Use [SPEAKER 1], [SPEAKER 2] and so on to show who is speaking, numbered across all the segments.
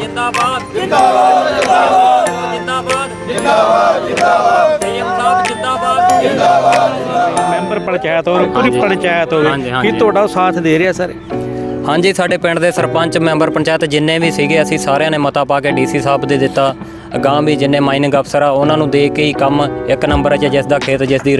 [SPEAKER 1] ਜਿੰਦਾਬਾਦ। ਜਿੰਦਾਬਾਦ ਜਿੰਦਾਬਾਦ। ਜਿੰਦਾਬਾਦ। ਜਿੰਦਾਬਾਦ ਜਿੰਦਾਬਾਦ। ਸਾਹਿਬ ਜਿੰਦਾਬਾਦ।
[SPEAKER 2] ਮੈਂਬਰ ਪੰਚਾਇਤ ਔਰ ਪੂਰੀ ਪੰਚਾਇਤ ਹੋਵੇ ਕੀ। ਤੁਹਾਡਾ ਸਾਥ ਦੇ ਰਿਹਾ ਸਰ?
[SPEAKER 1] ਹਾਂਜੀ ਸਾਡੇ ਪਿੰਡ ਦੇ ਸਰਪੰਚ ਮੈਂਬਰ ਪੰਚਾਇਤ ਜਿੰਨੇ ਵੀ ਸੀਗੇ ਅਸੀਂ ਸਾਰਿਆਂ ਨੇ ਮਤਾ ਪਾ ਕੇ ਡੀਸੀ ਸਾਹਿਬ ਦੇ ਦਿੱਤਾ। ਅਗਾਂਹ ਵੀ ਜਿੰਨੇ ਮਾਈਨਿੰਗ ਅਫਸਰ ਆ ਉਹਨਾਂ ਨੂੰ ਦੇ ਕੇ ਹੀ ਕੰਮ ਇੱਕ ਨੰਬਰ 'ਚ ਜਿਸ ਦਾ ਖੇਤ ਜਿਸ ਦੀ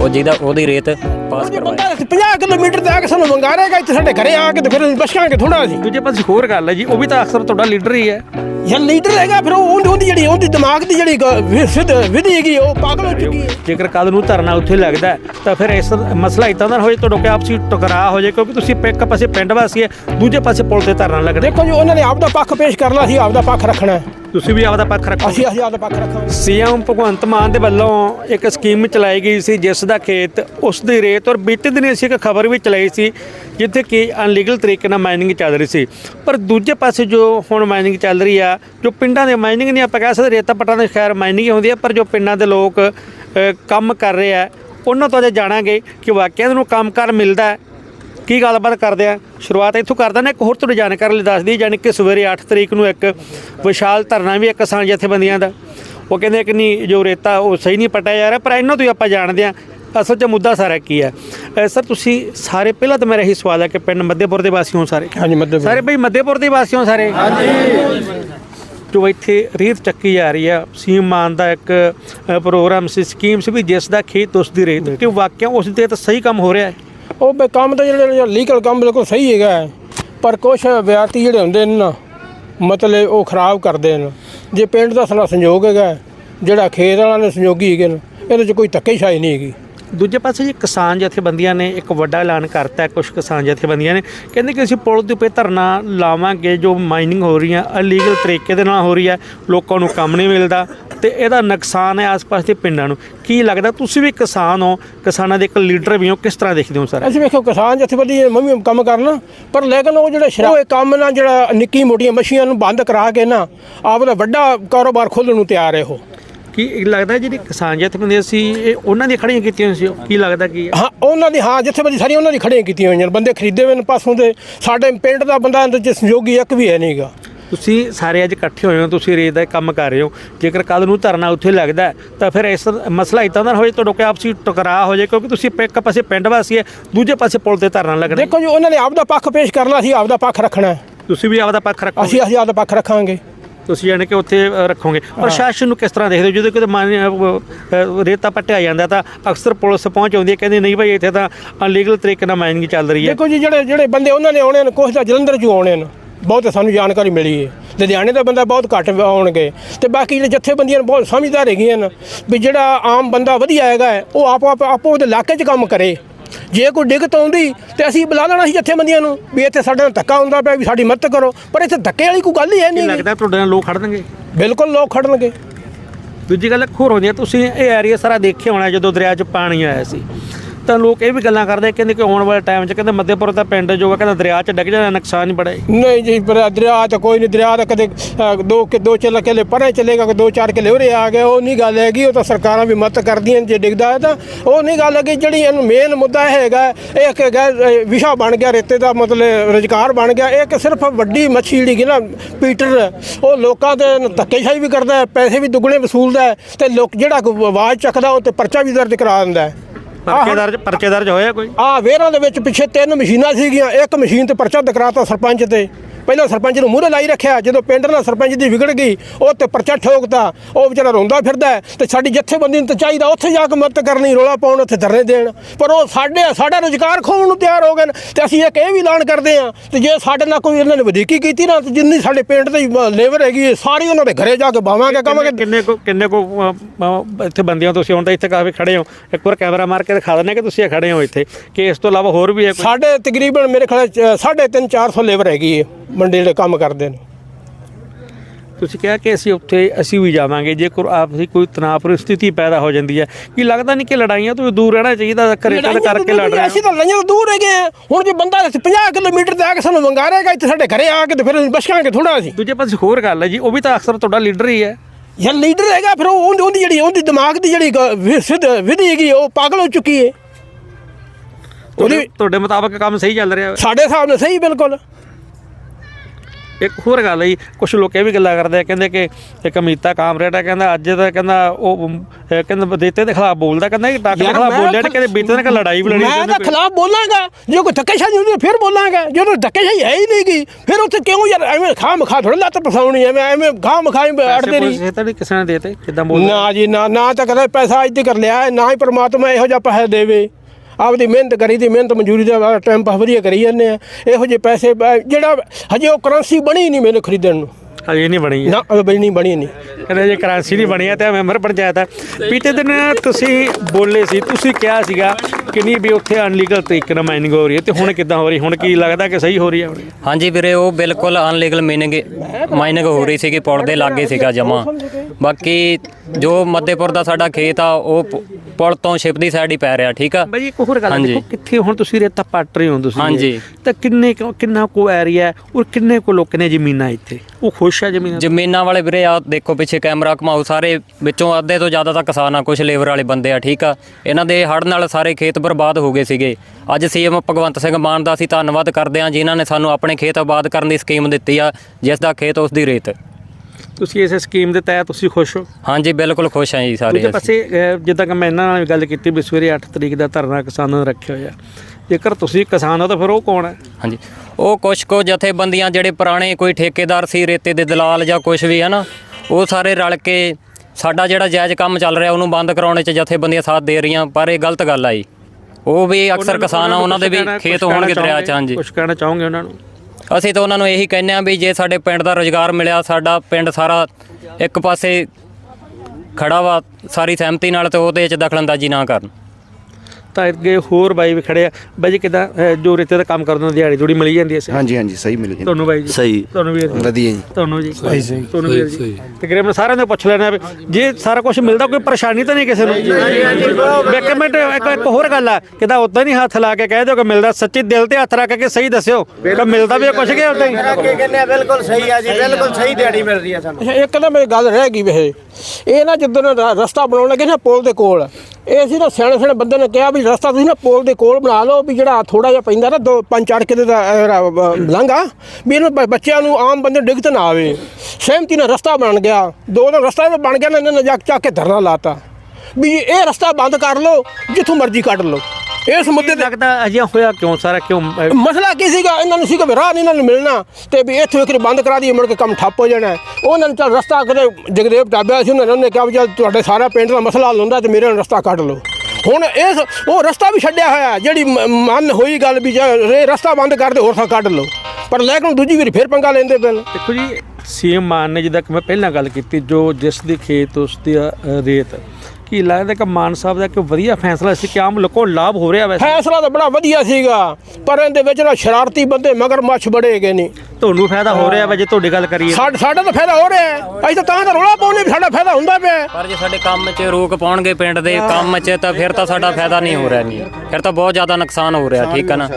[SPEAKER 1] ਉਹ ਜਿਹਦਾ ਉਹਦੀ ਰੇਤ ਪਾਸ ਕਰਵਾਇਆ
[SPEAKER 3] ਬੰਦਾ 50 ਕਿਲੋਮੀਟਰ ਤੇ ਆ ਕੇ ਸਾਨੂੰ ਮੰਗਾਰੇਗਾ ਇੱਥੇ ਸਾਡੇ ਘਰੇ ਆ ਕੇ ਤੇ ਫਿਰ ਅਸੀਂ ਬਚਾਂਗੇ ਥੋੜਾ ਸੀ
[SPEAKER 2] ਦੂਜੇ ਪਾਸੇ ਹੋਰ ਗੱਲ ਹੈ ਜੀ ਉਹ ਵੀ ਤਾਂ ਅਕਸਰ ਤੁਹਾਡਾ ਲੀਡਰ ਹੀ ਹੈ।
[SPEAKER 3] ਯਾਰ ਲੀਡਰ ਹੈਗਾ ਫਿਰ ਉਹ ਉਹਦੀ ਜਿਹੜੀ ਉਹਦੀ ਦਿਮਾਗ ਦੀ ਜਿਹੜੀ ਸਿੱਧ ਵਿਧੀ ਹੈਗੀ ਉਹ ਪਾਗਲ ਹੋ ਚੁੱਕੀ ਹੈ।
[SPEAKER 2] ਜੇਕਰ ਕੱਲ ਨੂੰ ਧਰਨਾ ਉੱਥੇ ਲੱਗਦਾ ਹੈ, ਤਾਂ ਫਿਰ ਇਸ ਮਸਲਾ ਇਤਾਂ ਦਾ ਹੋਏ ਤੁਹਾਡੇ ਕੇ ਆਪਸੀ ਟਕਰਾਅ ਹੋ ਜਾਏ ਕਿਉਂਕਿ ਤੁਸੀਂ ਇੱਕ ਪਾਸੇ ਪਿੰਡ ਵਾਸੀ ਹੈ ਦੂਜੇ ਪਾਸੇ ਪੁਲ ਤੇ ਧਰਨਾ ਲੱਗਦਾ
[SPEAKER 3] ਦੇਖੋ ਜੀ ਉਹਨਾਂ ਨੇ ਆਪਦਾ ਪੱਖ ਪੇਸ਼ ਕਰਨਾ ਸੀ ਆਪਦਾ ਪੱਖ ਰੱਖਣਾ ਹੈ।
[SPEAKER 2] ਤੁਸੀਂ ਵੀ ਆਪਦਾ ਪੱਖ ਰੱਖੋ।
[SPEAKER 3] ਅਸੀਂ ਅਸੀਂ ਆਪਦਾ ਪੱਖ ਰੱਖਾਂਗੇ।
[SPEAKER 2] ਸੀਐਮ ਭਗਵੰਤ ਮਾਨ ਦੇ ਵੱਲੋਂ ਇੱਕ ਸਕੀਮ ਚਲਾਈ ਗਈ ਸੀ ਜਿਸ ਦਾ ਖੇਤ ਉਸ ਦੀ ਰੇਤ ਔਰ ਬੀਤੇ ਦਿਨ ਅਸੀਂ ਇੱਕ ਖਬਰ ਵੀ ਚਲਾਈ ਸੀ ਜਿੱਥੇ ਕਿ ਅਨਲੀਗਲ ਤਰੀਕੇ ਨਾਲ ਮਾਈਨਿੰਗ ਚੱਲ ਰਹੀ ਸੀ। ਪਰ ਦੂਜੇ ਪਾਸੇ ਜੋ ਹੁਣ ਮਾਈਨਿੰਗ ਚੱਲ ਰਹੀ ਆ ਜੋ ਪਿੰਡਾਂ ਦੇ ਮਾਈਨਿੰਗ ਨਹੀਂ ਆਪਾਂ ਕਹਿ ਸਕਦੇ ਰੇਤਾ ਪੱਟਾਂ ਦੇ ਖੈਰ ਮਾਈਨਿੰਗ ਹੀ ਹੁੰਦੀ ਹੈ ਪਰ ਜੋ ਪਿੰਡਾਂ ਦੇ ਲੋਕ ਕੰਮ ਕਰ ਰਹੇ ਆ ਉਹਨਾਂ ਤੋਂ ਅੱਜ ਜਾਣਾਂਗੇ ਕਿ ਵਾਕਿਆ ਨੂੰ ਕੰਮਕਾਰ ਮਿਲਦਾ ਹੈ। ਕੀ ਗੱਲਬਾਤ ਕਰਦੇ ਆ? ਸ਼ੁਰੂਆਤ ਇੱਥੋਂ ਕਰਦਾ ਨਾ ਇੱਕ ਹੋਰ ਤੁਹਾਨੂੰ ਜਾਣਕਾਰੀ ਲਈ ਦੱਸਦੀ ਜਾਣੀ ਕਿ ਸਵੇਰੇ 8 ਤਰੀਕ ਨੂੰ ਇੱਕ ਵਿਸ਼ਾਲ ਧਰਨਾ ਵੀ ਇੱਕ ਕਿਸਾਨ ਜਥੇਬੰਦੀਆਂ ਦਾ। ਉਹ ਕਹਿੰਦੇ ਕਿ ਨਹੀਂ ਜੋ ਰੇਤਾ ਉਹ ਸਹੀ ਨਹੀਂ ਪਟਿਆ ਜਾ ਰਿਹਾ ਪਰ ਇਹਨਾਂ ਤੋਂ ਹੀ ਆਪਾਂ ਜਾਣਦੇ ਆ ਅਸਲ 'ਚ ਮੁੱਦਾ ਸਾਰਾ ਕੀ ਹੈ? ਸਰ ਤੁਸੀਂ ਸਾਰੇ ਪਹਿਲਾਂ ਤਾਂ ਮੇਰਾ ਇਹੀ ਸਵਾਲ ਹੈ ਕਿ ਪਿੰਡ ਮੱਧੇਪੁਰ ਦੇ ਵਾਸੀ ਹੋ ਸਾਰੇ?
[SPEAKER 3] ਹਾਂਜੀ ਮੱਧਵ
[SPEAKER 2] ਸਾਰੇ ਬਈ ਮੱਧੇਪੁਰ ਦੇ ਵਾਸੀ ਹੋ ਸਾਰੇ? ਹਾਂਜੀ। ਜੋ ਇੱਥੇ ਰੀਤ ਚੱਕੀ ਜਾ ਰਹੀ ਹੈ ਸੀਮ ਮਾਨ ਦਾ ਇੱਕ ਪ੍ਰੋਗਰਾਮ ਸੀ ਸਕੀਮ ਸੀ ਵੀ ਜਿਸ ਦਾ ਖੇਤ ਉਸ ਦੀ ਰੇਤ ਕਿ ਵਾਕਿਆ ਉਸ ਦੇ ਤਾਂ ਸਹੀ ਕੰਮ ਹੋ ਰਿਹਾ ਹੈ?
[SPEAKER 3] ਉਹ ਬੇ ਕੰਮ ਤਾਂ ਜਿਹੜੇ ਲੀਗਲ ਕੰਮ ਬਿਲਕੁਲ ਸਹੀ ਹੈਗਾ ਪਰ ਕੁਝ ਵਿਅਕਤੀ ਜਿਹੜੇ ਹੁੰਦੇ ਨੇ ਨਾ, ਮਤਲਬ ਉਹ ਖਰਾਬ ਕਰਦੇ ਨੇ। ਜੇ ਪਿੰਡ ਦਾ ਸਾਡਾ ਸੰਯੋਗ ਹੈਗਾ ਜਿਹੜਾ ਖੇਤ ਵਾਲਾ ਨੇ ਸੰਯੋਗੀ ਹੈਗੇ ਨੇ, ਇਹਦੇ 'ਚ ਕੋਈ ਧੱਕੇਸ਼ਾਹੀ ਨਹੀਂ ਹੈਗੀ।
[SPEAKER 2] ਦੂਜੇ ਪਾਸੇ ਜੀ ਕਿਸਾਨ ਜਥੇਬੰਦੀਆਂ ਨੇ ਇੱਕ ਵੱਡਾ ਐਲਾਨ ਕਰਤਾ ਹੈ ਕੁਝ ਕਿਸਾਨ ਜਥੇਬੰਦੀਆਂ ਨੇ। ਕਹਿੰਦੇ ਕਿ ਅਸੀਂ ਪੁਲ ਦੇ ਉੱਤੇ ਧਰਨਾ ਲਾਵਾਂਗੇ, ਜੋ ਮਾਈਨਿੰਗ ਹੋ ਰਹੀ ਹੈ ਅਲੀਗਲ ਤਰੀਕੇ ਦੇ ਨਾਲ ਹੋ ਰਹੀ ਹੈ, ਲੋਕਾਂ ਨੂੰ ਕੰਮ ਨਹੀਂ ਮਿਲਦਾ। ਤੇ ਇਹਦਾ ਨੁਕਸਾਨ ਹੈ ਆਸ-ਪਾਸ ਦੇ ਪਿੰਡਾਂ ਨੂੰ। ਕੀ ਲੱਗਦਾ ਤੁਸੀਂ ਵੀ ਕਿਸਾਨ ਹੋ? ਕਿਸਾਨਾਂ ਦੇ ਇੱਕ ਲੀਡਰ ਵੀ ਹੋ। ਕਿਸ ਤਰ੍ਹਾਂ ਦੇਖਦੇ ਹੋ ਸਰ?
[SPEAKER 3] ਅਸੀਂ ਵੇਖੋ ਕਿਸਾਨ ਜਥੇਬੰਦੀ ਮੰਮੀ ਕੰਮ ਕਰਨਾ ਪਰ ਲੇਕਿਨ ਉਹ ਜਿਹੜਾ ਸ਼ਰਾਬ ਇਹ ਕੰਮ ਨਾਲ ਜਿਹੜਾ ਨਿੱਕੀ ਮੋਟੀਆਂ ਮੱਛੀਆਂ ਨੂੰ ਬੰਦ ਕਰਾ ਕੇ ਨਾ ਆਪਦਾ ਵੱਡਾ ਕਾਰੋਬਾਰ ਖੋਲ੍ਹਣ ਨੂੰ ਤਿਆਰ ਹੈ ਉਹ।
[SPEAKER 2] ਕੀ ਲੱਗਦਾ ਜਿਹੜੀ ਕਿਸਾਨ ਜਥੇਬੰਦੀਆਂ ਸੀ ਇਹ ਉਹਨਾਂ ਦੀਆਂ ਖੜੀਆਂ ਕੀਤੀਆਂ ਸੀ? ਕੀ ਲੱਗਦਾ ਕੀ ਹੈ?
[SPEAKER 3] ਉਹਨਾਂ ਦੀ ਹਾਂ ਜਥੇਬੰਦੀ ਸਾਰੀ ਉਹਨਾਂ ਦੀ ਖੜੀਆਂ ਕੀਤੀਆਂ ਹੋਈਆਂ ਬੰਦੇ ਖਰੀਦੇ ਹੋਏ ਨੇ ਪਾਸੋਂ ਦੇ ਸਾਡੇ ਪਿੰਡ ਦਾ ਬੰਦਾ ਇਹਦੇ 'ਚ ਸੰਯੋਗੀ ਇੱਕ ਵੀ ਹੈ ਨਹੀਂਗਾ
[SPEAKER 2] ਤੁਸੀਂ ਸਾਰੇ ਅੱਜ ਇਕੱਠੇ ਹੋਏ ਹੋ ਤੁਸੀਂ ਰੇਤ ਦਾ ਕੰਮ ਕਰ ਰਹੇ ਹੋ। ਜੇਕਰ ਕੱਲ ਨੂੰ ਧਰਨਾ ਉੱਥੇ ਲੱਗਦਾ ਤਾਂ ਫਿਰ ਇਸ ਮਸਲਾ ਇਤਾਂ ਦਾ ਹੋਏ ਤੁਹਾਡੇ ਕੇ ਆਪਸੀ ਟਕਰਾਅ ਹੋ ਜਾਏ ਕਿਉਂਕਿ ਤੁਸੀਂ ਇੱਕ ਪਾਸੇ ਪਿੰਡ ਵਾਸੀ ਹੈ ਦੂਜੇ ਪਾਸੇ ਪੁਲ ਤੇ ਧਰਨਾ ਲੱਗਣਾ।
[SPEAKER 3] ਦੇਖੋ ਜੀ ਉਹਨਾਂ ਨੇ ਆਪਦਾ ਪੱਖ ਪੇਸ਼ ਕਰਨਾ ਸੀ ਆਪਦਾ ਪੱਖ ਰੱਖਣਾ।
[SPEAKER 2] ਤੁਸੀਂ ਵੀ ਆਪਦਾ ਪੱਖ ਰੱਖੋ
[SPEAKER 3] ਅਸੀਂ ਅਸੀਂ ਆਪਦਾ ਪੱਖ ਰੱਖਾਂਗੇ।
[SPEAKER 2] ਤੁਸੀਂ ਜਾਣੇ ਕਿ ਉੱਥੇ ਰੱਖੋਗੇ। ਪ੍ਰਸ਼ਾਸਨ ਨੂੰ ਕਿਸ ਤਰ੍ਹਾਂ ਦੇਖਦੇ ਹੋ? ਜਦੋਂ ਕਿਤੇ ਰੇਤਾ ਪੱਟਿਆ ਜਾਂਦਾ ਤਾਂ ਅਕਸਰ ਪੁਲਿਸ ਪਹੁੰਚ ਆਉਂਦੀ ਹੈ ਕਹਿੰਦੇ ਨਹੀਂ ਭਾਈ ਇੱਥੇ ਤਾਂ ਅਨਲੀਗਲ ਤਰੀਕੇ ਨਾਲ ਮਾਈਨਿੰਗ ਚੱਲ ਰਹੀ ਹੈ।
[SPEAKER 3] ਦੇਖੋ ਜੀ ਜਿਹੜੇ ਜਿਹੜੇ ਬੰਦੇ ਉਹਨਾਂ ਨੇ ਆਉਣੇ ਨੇ ਕੁਛ ਤਾਂ ਜਲੰਧਰ ਚੋਂ ਆਉਣੇ ਨੇ। ਬਹੁਤ ਸਾਨੂੰ ਜਾਣਕਾਰੀ ਮਿਲੀ। ਹੈ ਲੁਧਿਆਣੇ ਦਾ ਬੰਦਾ ਬਹੁਤ ਘੱਟ ਆਉਣਗੇ ਤੇ ਬਾਕੀ ਜਿਹੜੇ ਜਥੇਬੰਦੀਆਂ ਨੇ ਬਹੁਤ ਸਮਝਦਾਰ ਹੈਗੀਆਂ ਨੇ ਵੀ ਜਿਹੜਾ ਆਮ ਬੰਦਾ ਵਧੀਆ ਹੈਗਾ ਉਹ ਆਪੋ ਆਪ ਆਪੋ ਉਹਦੇ ਇਲਾਕੇ 'ਚ ਕੰਮ ਕਰੇ। ਜੇ ਕੋਈ ਦਿੱਕਤ ਆਉਂਦੀ ਤੇ ਅਸੀਂ ਬੁਲਾ ਲੈਣਾ ਸੀ ਜਥੇਬੰਦੀਆਂ ਨੂੰ ਵੀ ਇੱਥੇ ਸਾਡੇ ਨਾਲ ਧੱਕਾ ਹੁੰਦਾ ਪਿਆ ਵੀ ਸਾਡੀ ਮਦਦ ਕਰੋ। ਪਰ ਇੱਥੇ ਧੱਕੇ ਵਾਲੀ ਕੋਈ ਗੱਲ ਹੀ ਹੈ ਨਹੀਂ
[SPEAKER 2] ਲੱਗਦਾ ਤੁਹਾਡੇ ਨਾਲ ਲੋਕ ਖੜਨਗੇ?
[SPEAKER 3] ਬਿਲਕੁਲ ਲੋਕ ਖੜਨਗੇ।
[SPEAKER 2] ਦੂਜੀ ਗੱਲ ਹੋਰ ਹੁੰਦੀ ਹੈ ਤੁਸੀਂ ਇਹ ਏਰੀਆ ਸਾਰਾ ਦੇਖਿਆ ਹੋਣਾ ਜਦੋਂ ਦਰਿਆ 'ਚ ਪਾਣੀ ਆਇਆ ਸੀ। ਤਾਂ ਲੋਕ ਇਹ ਵੀ ਗੱਲਾਂ ਕਰਦੇ ਕਹਿੰਦੇ ਕਿ ਆਉਣ ਵਾਲੇ ਟਾਈਮ 'ਚ ਕਹਿੰਦੇ ਮੱਧੇਪੁਰ ਦਾ ਪਿੰਡ ਜੋ ਹੈ ਕਹਿੰਦਾ ਦਰਿਆ 'ਚ ਡਿੱਗ ਜਾਣਾ ਨੁਕਸਾਨ ਹੀ ਬੜਾ ਹੈ।
[SPEAKER 3] ਨਹੀਂ ਜੀ ਪਰ ਦਰਿਆ ਤਾਂ ਕੋਈ ਨਹੀਂ ਦਰਿਆ ਤਾਂ ਕਦੇ ਅ, ਦੋ ਕਿ ਦੋ ਚੱਲ ਕਿਲੇ ਪਰੇ ਚਲੇਗਾ ਕਿ ਦੋ ਚਾਰ ਕਿਲੇ ਉਰੇ ਆ ਗਏ ਉਹ ਨਹੀਂ ਗੱਲ ਹੈਗੀ ਉਹ ਤਾਂ ਸਰਕਾਰਾਂ ਵੀ ਮਦਦ ਕਰਦੀਆਂ ਨੇ ਜੇ ਡਿੱਗਦਾ ਹੈ ਤਾਂ। ਉਹ ਨਹੀਂ ਗੱਲ ਹੈਗੀ ਜਿਹੜੀ ਇਹਨੂੰ ਮੇਨ ਮੁੱਦਾ ਇਹ ਹੈਗਾ ਇਹ ਇੱਕ ਹੈਗਾ ਅ, ਵਿਸ਼ਾ ਬਣ ਗਿਆ ਰੇਤੇ ਦਾ ਮਤਲਬ ਰੁਜ਼ਗਾਰ ਬਣ ਗਿਆ ਇਹ ਕਿ ਸਿਰਫ ਵੱਡੀ ਮੱਛੀ ਜਿਹੜੀ ਹੈਗੀ ਨਾ ਪੀਟਰ। ਉਹ ਲੋਕਾਂ ਦੇ ਧੱਕੇਸ਼ਾਹੀ ਵੀ ਕਰਦਾ ਹੈ ਪੈਸੇ ਵੀ ਦੁੱਗਣੇ ਵਸੂਲਦਾ ਹੈ ਤੇ ਲੋਕ ਜਿਹੜਾ ਕੋਈ ਆਵਾਜ਼ ਚੱਕਦਾ ਉਹ ਤੇ ਪਰਚਾ ਵੀ ਦਰਜ ਕਰਾ ਦਿੰਦਾ ਹੈ।
[SPEAKER 2] ਪਰਚੇ ਦਰਜ ਪਰਚੇ ਦਰਜ ਹੋਇਆ ਕੋਈ?
[SPEAKER 3] ਆ ਵੇਰਾਂ ਦੇ ਵਿੱਚ ਪਿੱਛੇ ਤਿੰਨ ਮਸ਼ੀਨਾਂ ਸੀਗੀਆਂ। ਇੱਕ ਮਸ਼ੀਨ ਤੇ ਪਰਚਾ ਦਕਰਾਤਾ ਸਰਪੰਚ ਤੇ। ਪਹਿਲਾਂ ਸਰਪੰਚ ਨੂੰ ਮੂਹਰੇ ਲਾਈ ਰੱਖਿਆ ਜਦੋਂ ਪਿੰਡ ਨਾਲ ਸਰਪੰਚ ਦੀ ਵਿਗੜ ਗਈ ਉਹ ਤੇ ਪਰਚਾ ਠੋਕਦਾ ਉਹ ਵਿਚਾਰਾ ਰੋਂਦਾ ਫਿਰਦਾ ਤੇ ਸਾਡੀ ਜਥੇਬੰਦੀ ਨੂੰ ਤਾਂ ਚਾਹੀਦਾ ਉੱਥੇ ਜਾ ਕੇ ਮਦਦ ਕਰਨੀ ਰੋਲਾ ਪਾਉਣ ਉੱਥੇ ਧਰਨੇ ਦੇਣ। ਪਰ ਉਹ ਸਾਡੇ ਸਾਡਾ ਰੁਜ਼ਗਾਰ ਖੋਣ ਨੂੰ ਤਿਆਰ ਹੋ ਗਏ ਤੇ ਅਸੀਂ ਇੱਕ ਇਹ ਵੀ ਐਲਾਨ ਕਰਦੇ ਆ ਤੇ ਜੇ ਸਾਡੇ ਨਾਲ ਕੋਈ ਇਹਨਾਂ ਨੇ ਵਧੀਕੀ ਕੀਤੀ ਨਾ ਤੇ ਜਿੰਨੀ ਸਾਡੇ ਪਿੰਡ ਦੀ ਲੇਬਰ ਹੈਗੀ ਸਾਰੀ ਉਹਨਾਂ ਦੇ ਘਰੇ ਜਾ ਕੇ ਬਾਵਾਂਗੇ ਕਹਾਂਗੇ
[SPEAKER 2] ਕਿੰਨੇ ਕੋ ਕਿੰਨੇ ਕੋ ਇੱਥੇ ਬੰਦਿਆਂ ਤੁਸੀਂ ਹੁਣ ਤਾਂ ਇੱਥੇ ਕਾਫੀ ਖੜੇ ਹੋ। ਇੱਕ ਵਾਰ ਕੈਮਰਾ ਮਾਰ ਕੇ ਦਿਖਾ ਦਿੰਦੇ ਕਿ ਤੁਸੀਂ ਇਹ ਖੜੇ ਹੋ ਇੱਥੇ। ਕਿ ਇਸ ਤੋਂ ਇਲਾਵਾ ਹੋਰ ਵੀ ਹੈ
[SPEAKER 3] ਸਾਡੇ ਤਕਰੀਬਨ ਮੇਰੇ ਖਿਆਲ ਚ ਸਾਢੇ ਤਿੰਨ 400 ਲੇਬਰ ਹੈਗੀ ਹੈ। ਮੰਡੀ ਜਿਹੜੇ ਕੰਮ ਕਰਦੇ ਨੇ।
[SPEAKER 2] ਤੁਸੀਂ ਕਿਹਾ ਕਿ ਅਸੀਂ ਉੱਥੇ ਅਸੀਂ ਵੀ ਜਾਵਾਂਗੇ ਜੇ ਕੋਈ ਆਪਸੀ ਕੋਈ ਤਣਾਅ ਪਰਿਸਥਿਤੀ ਪੈਦਾ ਹੋ ਜਾਂਦੀ ਹੈ। ਕੀ ਲੱਗਦਾ ਨਹੀਂ ਕਿ ਲੜਾਈਆਂ ਤੋਂ ਦੂਰ ਰਹਿਣਾ ਚਾਹੀਦਾ ਘਰੇ ਤਾਂ ਕਰਕੇ ਲੜ ਰਹੇ
[SPEAKER 3] ਅਸੀਂ ਤਾਂ ਲੰਜਰ ਤੋਂ ਦੂਰ ਹੈਗੇ ਹੁਣ ਜੇ ਬੰਦਾ 50 ਕਿਲੋਮੀਟਰ ਤੇ ਆ ਕੇ ਸਾਨੂੰ ਮੰਗਾਰੇਗਾ ਇੱਥੇ ਸਾਡੇ ਘਰੇ ਆ ਕੇ ਤੇ ਫਿਰ ਅਸੀਂ ਬਚਾਂਗੇ ਥੋੜਾ ਅਸੀਂ।
[SPEAKER 2] ਦੂਜੇ ਪਾਸੇ ਹੋਰ ਗੱਲ ਹੈ ਜੀ ਉਹ ਵੀ ਤਾਂ ਅਕਸਰ ਤੁਹਾਡਾ ਲੀਡਰ ਹੀ ਹੈ।
[SPEAKER 3] ਯਾਰ ਲੀਡਰ ਹੈਗਾ ਫਿਰ ਉਹ ਉਹਦੀ ਜਿਹੜੀ ਉਹਦੀ ਦਿਮਾਗ ਦੀ ਜਿਹੜੀ ਸਿੱਧ ਵਿਧੀ ਹੈਗੀ ਉਹ ਪਾਗਲ ਹੋ ਚੁੱਕੀ ਹੈ।
[SPEAKER 2] ਤੁਹਾਡੇ
[SPEAKER 3] ਉਹਦੀ
[SPEAKER 2] ਤੁਹਾਡੇ ਮੁਤਾਬਕ ਕੰਮ ਸਹੀ ਚੱਲ ਰਿਹਾ
[SPEAKER 3] ਸਾਡੇ ਹਿਸਾਬ ਨਾਲ ਸਹੀ ਬਿਲਕੁਲ।
[SPEAKER 2] ਇੱਕ ਹੋਰ ਗੱਲ ਹੈ ਕੁਝ ਲੋਕ ਇਹ ਵੀ ਗੱਲਾਂ ਕਰਦੇ ਆ ਕਹਿੰਦੇ ਕਿ ਇੱਕ ਅਮੀਤਾ ਕਾਮਰੇਡ ਆ ਕਹਿੰਦਾ ਅੱਜ ਤਾਂ ਕਹਿੰਦਾ ਉਹ ਕਹਿੰਦਾ ਦੇਤੇ ਦੇ ਖਿਲਾਫ ਬੋਲਦਾ ਕਹਿੰਦਾ ਕਿ ਟੱਕ ਦੇ ਖਿਲਾਫ ਬੋਲਿਆ ਨਹੀਂ ਕਹਿੰਦੇ ਬੀਤੇ ਨੇ ਕਿ ਲੜਾਈ ਵੀ ਲੜੀ
[SPEAKER 3] ਮੈਂ ਤਾਂ ਖਿਲਾਫ ਬੋਲਾਂਗਾ ਜੇ ਕੋਈ ਧੱਕੇਸ਼ਾਹੀ ਹੁੰਦੀ ਫਿਰ ਬੋਲਾਂਗਾ ਜਦੋਂ ਧੱਕੇਸ਼ਾਹੀ ਹੈ ਹੀ ਨਹੀਂਗੀ ਫਿਰ ਉੱਥੇ ਕਿਉਂ ਯਾਰ ਐਵੇਂ ਖਾਮ ਮਖਾ ਥੋੜਾ ਲੱਤ ਪਸਾਉਣੀ ਐਵੇਂ ਐਵੇਂ ਖਾਮ ਮਖਾਈ ਅੜਦੇ ਨਹੀਂ।
[SPEAKER 2] ਇਹ ਤਾਂ ਨਹੀਂ ਕਿਸੇ ਨੇ ਦੇਤੇ ਕਿਦਾਂ ਬੋਲਦਾ?
[SPEAKER 3] ਨਾ ਜੀ ਨਾ ਨਾ ਤਾਂ ਕਦੇ ਪੈਸਾ ਅੱਜ ਤੱਕ ਲਿਆ ਹੈ, ਨਾ ਹੀ ਪ੍ਰਮਾਤਮਾ ਇਹੋ ਜਿਹਾ ਪੈਸਾ ਦੇਵੇ। ਆਪਦੀ ਮਿਹਨਤ ਕਰੀ ਦੀ ਮਿਹਨਤ ਮਜ਼ਦੂਰੀ ਦਾ ਟਾਈਮ ਪਾਸ ਵਧੀਆ ਕਰੀ ਜਾਂਦੇ ਆ। ਇਹੋ ਜਿਹੇ ਪੈਸੇ ਜਿਹੜਾ ਹਜੇ ਉਹ ਕਰੰਸੀ ਬਣੀ ਨਹੀਂ ਮੈਨੂੰ ਖਰੀਦਣ ਨੂੰ।
[SPEAKER 2] ਹਜੇ ਨਹੀਂ ਬਣੀ।
[SPEAKER 3] ਨਾ ਉਹ ਬਣੀ ਨਹੀਂ ਬਣੀ ਨਹੀਂ।
[SPEAKER 2] ਕਹਿੰਦੇ ਜੇ ਕਰਾਂਸੀ ਨਹੀਂ ਬਣੀ ਤੇ ਮੈਂਬਰ ਪੰਚਾਇਤ ਆ। ਬੀਤੇ ਦਿਨ ਤੁਸੀਂ ਬੋਲੇ ਸੀ ਤੁਸੀਂ ਕਿਹਾ ਸੀਗਾ ਕਿ ਨਹੀਂ ਵੀ ਉੱਥੇ ਅਨਲੀਗਲ ਤਰੀਕੇ ਨਾਲ ਮਾਈਨਿੰਗ ਹੋ ਰਹੀ ਹੈ ਤੇ ਹੁਣ ਕਿਦਾਂ ਹੋ ਰਹੀ ਹੁਣ ਕੀ ਲੱਗਦਾ ਕਿ ਸਹੀ ਹੋ ਰਹੀ ਹੈ?
[SPEAKER 1] ਹਾਂਜੀ ਵੀਰੇ ਉਹ ਬਿਲਕੁਲ ਅਨਲੀਗਲ ਮੀਨਿੰਗ ਮਾਈਨਿੰਗ ਹੋ ਰਹੀ ਸੀਗੀ ਪੁਲ ਦੇ ਲਾਗੇ ਸੀਗਾ ਜਮਾ। ਬਾਕੀ ਜੋ ਮੱਦੇਪੁਰ ਦਾ ਸਾਡਾ ਖੇਤ ਆ ਉਹ ਪੁਲ ਤੋਂ ਸ਼ਿਪ ਦੀ ਸਾਈਡ ਹੀ ਪੈ ਰਿਹਾ ਠੀਕ ਆ
[SPEAKER 2] ਬਾਈ ਇੱਕ ਹੋਰ ਗੱਲ। ਦੇਖੋ ਕਿੱਥੇ ਹੁਣ ਤੁਸੀਂ ਰੇਤਾ ਪੱਟ ਰਹੇ ਹੋ ਤੁਸੀਂ
[SPEAKER 1] ਹਾਂਜੀ।
[SPEAKER 2] ਤਾਂ ਕਿੰਨੇ ਕਿੰਨਾ ਕੋ ਏਰੀਆ ਔਰ ਕਿੰਨੇ ਕੋ ਲੋਕ ਨੇ ਜ਼ਮੀਨਾਂ ਇੱਥੇ ਉਹ ਖੁਸ਼ ਹੈ ਜ਼ਮੀਨਾਂ?
[SPEAKER 1] ਜ਼ਮੀਨਾਂ ਵਾਲੇ ਵੀਰੇ ਆ ਦੇਖੋ ਪਿੱਛੇ ਕੈਮਰਾ ਘਮਾਓ ਸਾਰੇ ਵਿੱਚੋਂ ਅੱਧੇ ਤੋਂ ਜ਼ਿਆਦਾ ਤਾਂ ਕਿਸਾਨ ਆ ਕੁਝ ਲੇਬਰ ਵਾਲੇ ਬੰਦੇ ਆ ਠੀਕ ਆ ਇਹਨਾਂ ਦੇ ਹੜ੍ਹ ਨਾਲ ਸਾਰੇ ਖੇਤ ਬਰਬਾਦ ਹੋ ਗਏ ਸੀਗੇ ਅੱਜ ਸੀਐਮ ਭਗਵੰਤ ਸਿੰਘ ਮਾਨ ਦਾ ਅਸੀਂ ਧੰਨਵਾਦ ਕਰਦੇ ਹਾਂ ਜਿਨ੍ਹਾਂ ਨੇ ਸਾਨੂੰ ਆਪਣੇ ਖੇਤ ਆਬਾਦ ਕਰਨ ਦੀ ਸਕੀਮ ਦਿੱਤੀ ਆ ਜਿਸ ਦਾ ਖੇਤ ਉਸ ਦੀ ਰੇਤ
[SPEAKER 2] ਤੁਸੀਂ ਇਸ ਸਕੀਮ ਦੇ ਤਹਿਤ ਤੁਸੀਂ ਖੁਸ਼ ਹੋ?
[SPEAKER 1] ਹਾਂਜੀ ਬਿਲਕੁਲ ਖੁਸ਼ ਹਾਂ ਜੀ ਸਾਰੇ
[SPEAKER 2] ਦੂਜੇ
[SPEAKER 1] ਅਸੀਂ।
[SPEAKER 2] ਪਾਸੇ ਅਹ, ਜਿੱਦਾਂ ਕਿ ਮੈਂ ਇਹਨਾਂ ਨਾਲ ਵੀ ਗੱਲ ਕੀਤੀ ਵੀ ਸਵੇਰੇ 8 ਤਰੀਕ ਦਾ ਧਰਨਾ ਕਿਸਾਨਾਂ ਨੇ ਰੱਖਿਆ ਹੋਇਆ। ਜੇਕਰ ਤੁਸੀਂ ਕਿਸਾਨ ਹੋ ਤਾਂ ਫਿਰ ਉਹ ਕੌਣ ਹੈ?
[SPEAKER 1] ਹਾਂਜੀ ਉਹ ਕੁਛ ਕੁ ਜਥੇਬੰਦੀਆਂ ਜਿਹੜੇ ਪੁਰਾਣੇ ਕੋਈ ਠੇਕੇਦਾਰ ਸੀ ਰੇਤੇ ਦੇ ਦਲਾਲ ਜਾਂ ਕੁਝ ਵੀ ਹੈ ਨਾ ਉਹ ਸਾਰੇ ਰਲ ਕੇ ਸਾਡਾ ਜਿਹੜਾ ਜਾਇਜ਼ ਕੰਮ ਚੱਲ ਰਿਹਾ ਉਹਨੂੰ ਬੰਦ ਕਰਾਉਣੇ 'ਚ ਜਥੇਬੰਦੀਆਂ ਸਾਥ ਦੇ ਰਹੀਆਂ ਪਰ ਇਹ ਗਲਤ ਗੱਲ ਆਈ ਉਹ ਵੀ ਅਕਸਰ ਕਿਸਾਨ ਆ ਉਹਨਾਂ ਦੇ ਵੀ ਖੇਤ ਹੋਣਗੇ ਦਰਿਆ 'ਚ ਹਾਂਜੀ।
[SPEAKER 2] ਕੁਝ ਕਹਿਣਾ ਚਾਹੋਗੇ ਉਹਨਾਂ ਨੂੰ?
[SPEAKER 1] ਅਸੀਂ ਤਾਂ ਉਹਨਾਂ ਨੂੰ ਇਹੀ ਕਹਿੰਦੇ ਆ ਵੀ ਜੇ ਸਾਡੇ ਪਿੰਡ ਦਾ ਰੋਜ਼ਗਾਰ ਮਿਲਿਆ, ਸਾਡਾ ਪਿੰਡ ਸਾਰਾ ਇੱਕ ਪਾਸੇ ਖੜਾ ਵਾ, ਸਾਰੀ ਸਹਿਮਤੀ ਨਾਲ ਤੇ ਉਹਦੇ 'ਚ ਦਖਲਅੰਦਾਜ਼ੀ ਨਾ ਕਰਨ।
[SPEAKER 2] ਤਾਂ ਅੱਗੇ ਹੋਰ ਬਾਈ ਵੀ ਖੜੇ ਆ। ਬਾਈ ਜੀ ਕਿਦਾਂ ਜੋ ਰੇਤੇ ਦਾ ਕੰਮ ਕਰਦੇ ਹੋ ਦਿਹਾੜੀ ਥੋੜੀ ਮਿਲੀ ਜਾਂਦੀ ਹੈ?
[SPEAKER 4] ਹਾਂਜੀ ਹਾਂਜੀ ਸਹੀ ਮਿਲ ਗਈ
[SPEAKER 2] ਤੁਹਾਨੂੰ ਬਾਈ ਜੀ?
[SPEAKER 4] ਸਹੀ।
[SPEAKER 2] ਤੁਹਾਨੂੰ ਵੀ
[SPEAKER 4] ਵਧੀਆ ਜੀ।
[SPEAKER 2] ਤੁਹਾਨੂੰ ਜੀ? ਸਹੀ ਸਹੀ ਤੁਹਾਨੂੰ ਵੀਰ ਜੀ? ਤਕਰੀਬਨ ਸਾਰਿਆਂ ਨੂੰ ਪੁੱਛ ਲੈਣਾ ਜੇ ਸਾਰਾ ਕੁਝ ਮਿਲਦਾ ਕੋਈ ਪਰੇਸ਼ਾਨੀ ਤਾਂ ਨਹੀਂ ਕਿਸੇ ਨੂੰ? ਇੱਕ ਮਿੰਟ ਇੱਕ ਇੱਕ ਹੋਰ ਗੱਲ ਆ ਕਿਦਾ ਉਦਾਂ ਨਹੀਂ ਹੱਥ ਲਾ ਕੇ ਕਹਿ ਦਿਓ ਕਿ ਮਿਲਦਾ ਸੱਚੀ ਦਿਲ ਤੇ ਹੱਥ ਰੱਖ ਕੇ ਸਹੀ ਦੱਸਿਓ? ਕਿ ਮਿਲਦਾ ਵੀ ਕੁਝ ਕਿ ਉਦਾਂ ਹੀ?
[SPEAKER 5] ਅੱਗੇ ਕਹਿੰਦੇ ਬਿਲਕੁਲ ਸਹੀ ਆ ਜੀ ਬਿਲਕੁਲ ਸਹੀ ਦਿਹਾੜੀ ਮਿਲ ਰਹੀ ਆ ਸਾਨੂੰ।
[SPEAKER 3] ਅੱਛਾ ਇੱਕ ਤਾਂ ਮੇਰੀ ਗੱਲ ਰਹਿ ਗਈ ਵੇ। ਇਹ ਨਾ ਜਦੋਂ ਰ- ਰਸਤਾ ਬਣਾਉਣ ਲੱਗੇ ਨਾ ਪੁਲ ਦੇ ਕੋਲ ਇਹ ਸੀ ਨਾ ਸਿਆਣੇ ਸਿਆਣੇ ਬੰਦੇ ਨੇ ਕਿਹਾ ਵੀ ਰਸਤਾ ਤੁਸੀਂ ਨਾ ਪੁਲ ਦੇ ਕੋਲ ਬਣਾ ਲਓ ਵੀ ਜਿਹੜਾ ਥੋੜਾ ਜਿਹਾ ਪੈਂਦਾ ਨਾ ਦੋ ਪੰਜ ਚਾਰ ਕਿਲੇ ਦਾ ਅਹ, ਰ- ਬ- ਲੰਘਾ ਵੀ ਇਹਨੂੰ ਬ- ਬੱਚਿਆਂ ਨੂੰ ਆਮ ਬੰਦੇ ਨੂੰ ਦਿੱਕਤ ਨਾ ਆਵੇ। ਸਹਿਮਤੀ ਨਾਲ ਰਸਤਾ ਬਣ ਗਿਆ। ਦੋ ਦਿਨ ਰਸਤਾ ਬਣ ਗਿਆ ਨਾ ਇਹਨਾਂ ਨੇ ਜਾ ਕੇ ਚੱਕ ਕੇ ਧਰਨਾ ਲਾਤਾ। ਵੀ ਇਹ ਰਸਤਾ ਬੰਦ ਕਰ ਲਓ ਜਿੱਥੋਂ ਮਰਜ਼ੀ ਕੱਢ ਲਓ। ਇਸ ਮੁੱਦੇ ਤੇ
[SPEAKER 2] ਲੱਗਦਾ ਅਜਿਹਾ ਹੋਇਆ ਕਿਉਂ? ਸਾਰਾ ਕਿਉਂ ਅਹ,
[SPEAKER 3] ਮਸਲਾ ਕੀ ਸੀਗਾ? ਇਹਨਾਂ ਨੂੰ ਸੀਗਾ ਵੀ ਰਾਹ ਨਹੀਂ ਇਹਨਾਂ ਨੂੰ ਮਿਲਣਾ ਤੇ ਵੀ ਇੱਥੇ ਇੱਕ ਬੰਦ ਕਰਾ ਦਈਏ ਮੁੜ ਕੇ ਕੰਮ ਠੱਪ ਹੋ ਜਾਣਾ। ਹੈ। ਉਹਨਾਂ ਨੇ ਚੱਲ ਰਸਤਾ ਕਦੇ ਜਗਦੇਵ ਢਾਬਿਆ ਸੀ ਉਹਨਾਂ ਨੇ ਕਿਹਾ ਵੀ ਚੱਲ ਤੁਹਾਡੇ ਸਾਰਾ ਪਿੰਡ ਦਾ ਮਸਲਾ ਹੱਲ ਹੁੰਦਾ ਤੇ ਮੇਰੇ ਨਾਲ ਰਸਤਾ ਕੱਢ ਲਓ। ਹੁਣ ਇਸ ਉਹ ਰਸਤਾ ਵੀ ਛੱਡਿਆ ਹੋਇਆ ਜਿਹੜੀ ਮ- ਮਨ ਹੋਈ ਗੱਲ ਵੀ ਜੇ ਰਸਤਾ ਬੰਦ ਕਰ ਦੇ ਹੋਰ ਥਾਂ ਕੱਢ ਲਓ। ਪਰ ਲੇਕਿਨ ਦੂਜੀ ਵਾਰੀ ਫਿਰ ਪੰਗਾ ਲੈਂਦੇ ਨੇ।
[SPEAKER 2] ਦੇਖੋ ਜੀ ਸੀਐਮ ਮਾਨ ਨੇ ਜਿੱਦਾਂ ਕਿ ਮੈਂ ਪਹਿਲਾਂ ਗੱਲ ਕੀਤੀ ਜੋ ਜਿਸ ਦੀ ਖੇਤ ਉਸ ਦੀ ਅ, ਰੇਤ ਕੀ ਲੱਗਦਾ ਕਿ ਮਾਨ ਸਾਹਿਬ ਦਾ ਇੱਕ ਵਧੀਆ ਫੈਸਲਾ ਸੀ ਕਿ ਆਮ ਲੋਕਾਂ ਲਾਭ ਹੋ ਰਿਹਾ ਵੈਸੇ?
[SPEAKER 3] ਫੈਸਲਾ ਤਾਂ ਬੜਾ ਵਧੀਆ ਸੀਗਾ ਪਰ ਇਹਦੇ ਵਿੱਚ ਨਾ ਸ਼ਰਾਰਤੀ ਬੰਦੇ ਮਗਰ ਮੱਛ ਬੜੇ ਹੈਗੇ ਨੇ।
[SPEAKER 2] ਤੁਹਾਨੂੰ ਫਾਇਦਾ ਹੋ ਰਿਹਾ ਵਾ ਜੇ ਤੁਹਾਡੀ ਗੱਲ ਕਰੀਏ।
[SPEAKER 3] ਸਾਡਾ ਸਾਡਾ ਤਾਂ ਫਾਇਦਾ ਹੋ ਰਿਹਾ ਹੈ। ਅਸੀਂ ਤਾਂ ਤਾਂ ਤਾਂ ਰੌਲਾ ਪਾਉਂਦੇ ਵੀ ਸਾਡਾ ਫਾਇਦਾ ਹੁੰਦਾ ਪਿਆ ਹੈ।
[SPEAKER 1] ਪਰ ਜੇ ਸਾਡੇ ਕੰਮ 'ਚ ਰੋਕ ਪਾਉਣਗੇ ਪਿੰਡ ਦੇ ਕੰਮ 'ਚ ਤਾਂ ਫਿਰ ਤਾਂ ਸਾਡਾ ਫਾਇਦਾ ਨਹੀਂ ਹੋ ਰਿਹਾ ਜੀ। ਫਿਰ ਤਾਂ ਬਹੁਤ ਜ਼ਿਆਦਾ ਨੁਕਸਾਨ ਹੋ ਰਿਹਾ ਠੀਕ ਹੈ ਨਾ?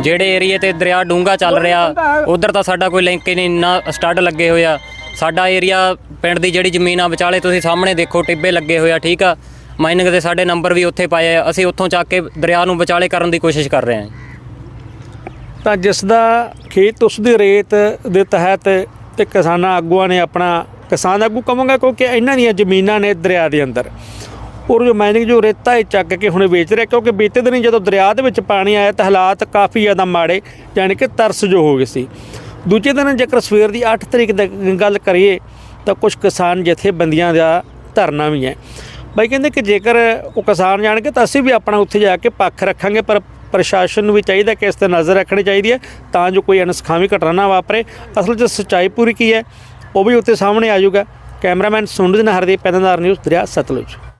[SPEAKER 1] ਜਿਹੜੇ ਏਰੀਏ ਤੇ ਦਰਿਆ ਡੂੰਗਾ ਚੱਲ ਰਿਹਾ ਉਧਰ ਤਾਂ ਸਾਡਾ ਕੋਈ ਲਿੰਕ ਹੀ ਨਹੀਂ ਨਾ ਸਟੱਡ ਲੱਗੇ ਹੋਏ ਆ। ਸਾਡਾ ਏਰੀਆ ਪਿੰਡ ਦੀ ਜਿਹੜੀ ਜ਼ਮੀਨ ਆ, ਵਿਚਾਲੇ ਤੁਸੀਂ ਸਾਹਮਣੇ ਦੇਖੋ, ਟਿੱਬੇ ਲੱਗੇ ਹੋਏ ਆ, ਠੀਕ ਆ? ਮਾਈਨਿੰਗ ਦੇ ਸਾਡੇ ਨੰਬਰ ਵੀ ਉੱਥੇ ਪਾਏ ਆ। ਅਸੀਂ ਉੱਥੋਂ ਚੱਕ ਕੇ ਦਰਿਆ ਨੂੰ ਵਿਚਾਲੇ ਕਰਨ ਦੀ ਕੋਸ਼ਿਸ਼ ਕਰ ਰਹੇ ਹਾਂ
[SPEAKER 2] ਤਾਂ ਜਿਸ ਦਾ ਖੇਤ ਉਸ ਦੀ ਰੇਤ ਦੇ ਤਹਿਤ ਤੇ ਕਿਸਾਨਾਂ ਆਗੂਆਂ ਨੇ ਆਪਣਾ, ਕਿਸਾਨ ਆਗੂ ਕਵਾਂਗਾ ਕਿਉਂਕਿ ਇਹਨਾਂ ਦੀਆਂ ਜ਼ਮੀਨਾਂ ਨੇ ਦਰਿਆ ਦੇ ਅੰਦਰ। ਔਰ ਜੋ ਮਾਈਨਿੰਗ ਜੋ ਰੇਤਾ ਇਹ ਚੱਕ ਕੇ ਹੁਣ ਵੇਚ ਰਿਹਾ, ਕਿਉਂਕਿ ਬੀਤੇ ਦਿਨ ਜਦੋਂ ਦਰਿਆ ਦੇ ਵਿੱਚ ਪਾਣੀ ਆਇਆ ਤਾਂ ਹਾਲਾਤ ਕਾਫੀ ਜ਼ਿਆਦਾ ਮਾੜੇ ਯਾਨੀ ਕਿ ਤਰਸ ਜੋ ਹੋ ਗਏ ਸੀ। ਦੂਜੇ ਦਿਨ ਜੇਕਰ ਸਵੇਰ ਦੀ 8 ਤਰੀਕ ਦੀ ਗੱਲ ਕਰੀਏ, ਤਾਂ ਕੁਝ ਕਿਸਾਨ ਜਥੇਬੰਦੀਆਂ ਦਾ ਧਰਨਾ ਵੀ ਹੈ। ਬਾਈ ਕਹਿੰਦੇ ਕਿ ਜੇਕਰ ਉਹ ਕਿਸਾਨ ਜਾਣਗੇ, ਤਾਂ ਅਸੀਂ ਵੀ ਆਪਣਾ ਉੱਥੇ ਜਾ ਕੇ ਪੱਖ ਰੱਖਾਂਗੇ, ਪਰ ਪ੍ਰਸ਼ਾਸਨ ਨੂੰ ਵੀ ਚਾਹੀਦਾ ਕਿ ਇਸ ਤੇ ਨਜ਼ਰ ਰੱਖਣੀ ਚਾਹੀਦੀ ਹੈ, ਤਾਂ ਜੋ ਕੋਈ ਅਨਸਖਾਵੀ ਘਟਨਾ ਨਾ ਵਾਪਰੇ। ਅਸਲ 'ਚ ਸੱਚਾਈ ਪੂਰੀ ਕੀ ਹੈ, ਉਹ ਵੀ ਉੱਤੇ ਸਾਹਮਣੇ ਆ ਜਾਊਗਾ। ਕੈਮਰਾਮੈਨ ਸੁੰਡ ਨਹਰ ਦੇ ਪੈਦਾਦਾਰ ਨਿਊਜ਼ ਦਰਿਆ ਸਤਲੁਜ।